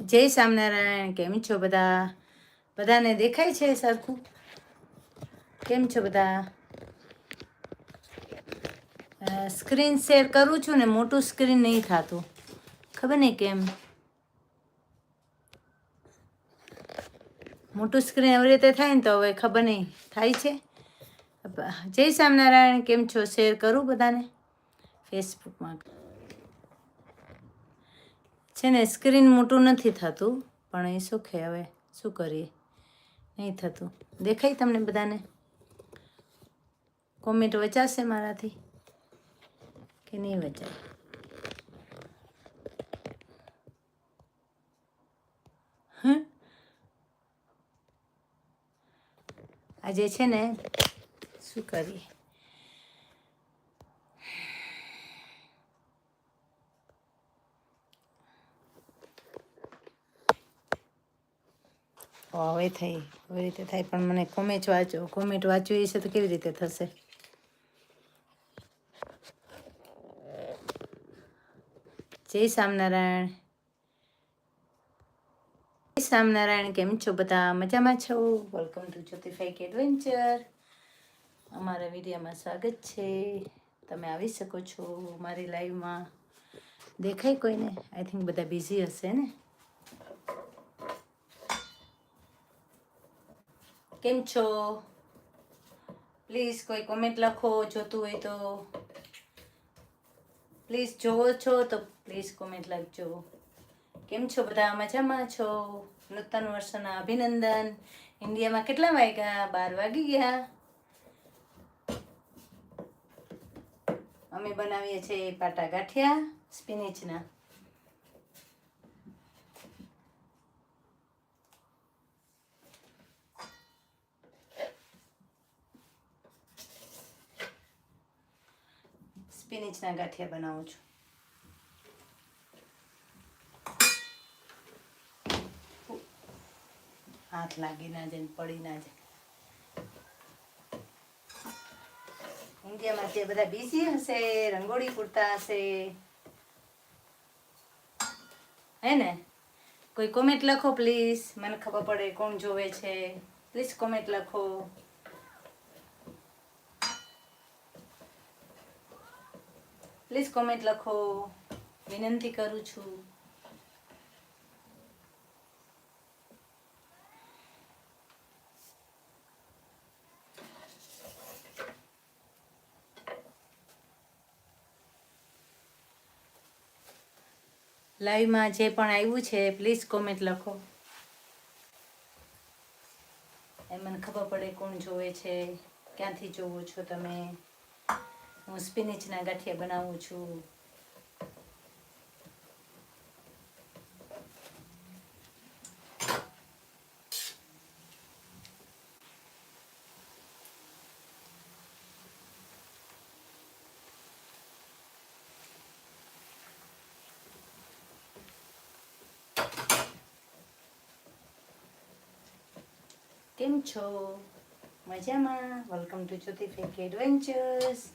જય સ્વામિનારાયણ, કેમ છો બધા? બધાને દેખાય છે સરખું? કેમ છો બધા? સ્ક્રીન શેર કરું છું ને મોટું સ્ક્રીન નહીં થતું. ખબર નહીં કેમ? મોટું સ્ક્રીન એવી રીતે થાય ને તો હવે ખબર નહીં. થાય છે? જય સ્વામિનારાયણ, કેમ છો? શેર કરું બધાને. ફેસબુકમાં છે ને સ્ક્રીન મોટું નથી થતું, પણ એ શું ખે હવે શું કરીએ? નહીં થતું. દેખાય તમને બધાને? કોમેન્ટ વચાશે મારાથી કે નહીં વચાય? આજે છે ને, શું કરીએ? ઓ, હવે થઈ. એવી રીતે થાય. પણ મને કોમેન્ટ વાંચો. કોમેન્ટ વાંચવી છે તો કેવી રીતે થશે? જય સ્વામિનારાયણ. જય સ્વામિનારાયણ. કેમ છો બધા? મજામાં છો? વેલકમ ટુ જ્યોતિફાઈક એડવેન્ચર અમારા વિડીયોમાં સ્વાગત છે. તમે આવી શકો છો મારી લાઈવમાં દેખાય કોઈને? આઈ થિંક બધા બિઝી હશે ને? કેમ છો? પ્લીઝ કોઈ કોમેન્ટ લખો, જોતું હોય તો. પ્લીઝ જોવો છો તો પ્લીઝ કોમેન્ટ લખજો. કેમ છો બધા? મજામાં છો? નૂતન વર્ષના અભિનંદન. ઇન્ડિયામાં કેટલા વાગ્યા? બાર વાગી ગયા. અમે બનાવીએ છીએ પાટા ગાંઠિયા સ્પિનિચના સ્પિનિચના ગાંઠિયા બનાવું છું. હાથ લાગી ના જાય પડી ના જાય. ઇન્ડિયામાં તે બધા બિઝી હશે, રંગોળી પૂરતા હશે. હે ને? કોઈ કોમેન્ટ લખો પ્લીઝ મને ખબર પડે કોણ જોવે છે. પ્લીઝ કોમેન્ટ લખો. પ્લીઝ કોમેન્ટ લખો. વિનંતી કરું છું. લાઈવમાં જે પણ આવ્યું છે પ્લીઝ કોમેન્ટ લખો. એ મને ખબર પડે કોણ જોવે છે, ક્યાંથી જોવો છો તમે. હું સ્પિનિચના ગાંઠિયા બનાવું છું. કેમ છો? મજામાં? Welcome to Jyoti fake adventures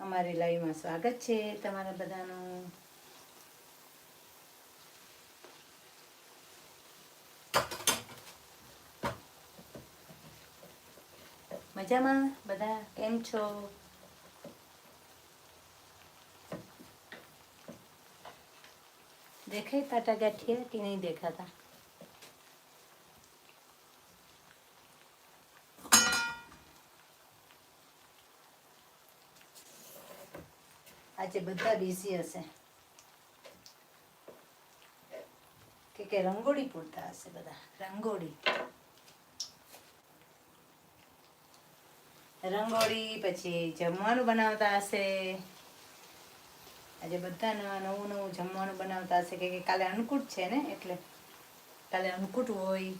અમારી લાઈવમાં સ્વાગત છે તમારા બધાનું. મજામાં? બધા કેમ છો? દેખાય તાટા ગાંઠિયા કે નહીં દેખાતા? આજે બધા બિઝી હશે. કે કે રંગોળી પૂરતા હશે બધા. રંગોળી. રંગોળી પછી જમવાનું બનાવતા હશે. આજે બધા નવા નવું નવું જમવાનું બનાવતા હશે. કે કાલે અન્નકૂટ છે ને એટલે કાલે અન્નકૂટ હોય.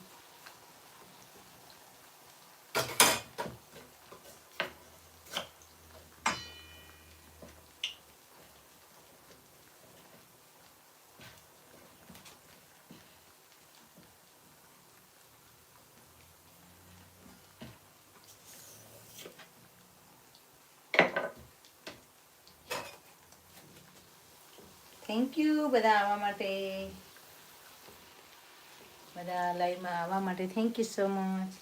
થેન્ક યુ બધા આવવા માટે. બધા લાઈવમાં આવવા માટે થેન્ક યુ સો મચ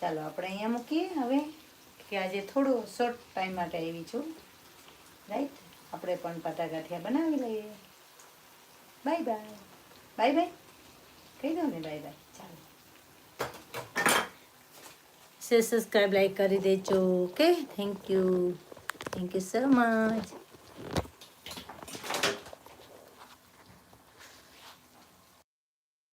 ચાલો આપણે અહીંયા મૂકીએ હવે, કે આજે થોડો શોર્ટ ટાઈમ માટે આવી છું. રાઈટ આપણે પણ પટાકાઠિયા બનાવી લઈએ. બાય બાય બાય બાય કહી દો ને બાય બાય ચાલો. સબસ્ક્રાઈબ લાઈક કરી દેજો. Okay thank you thank you so much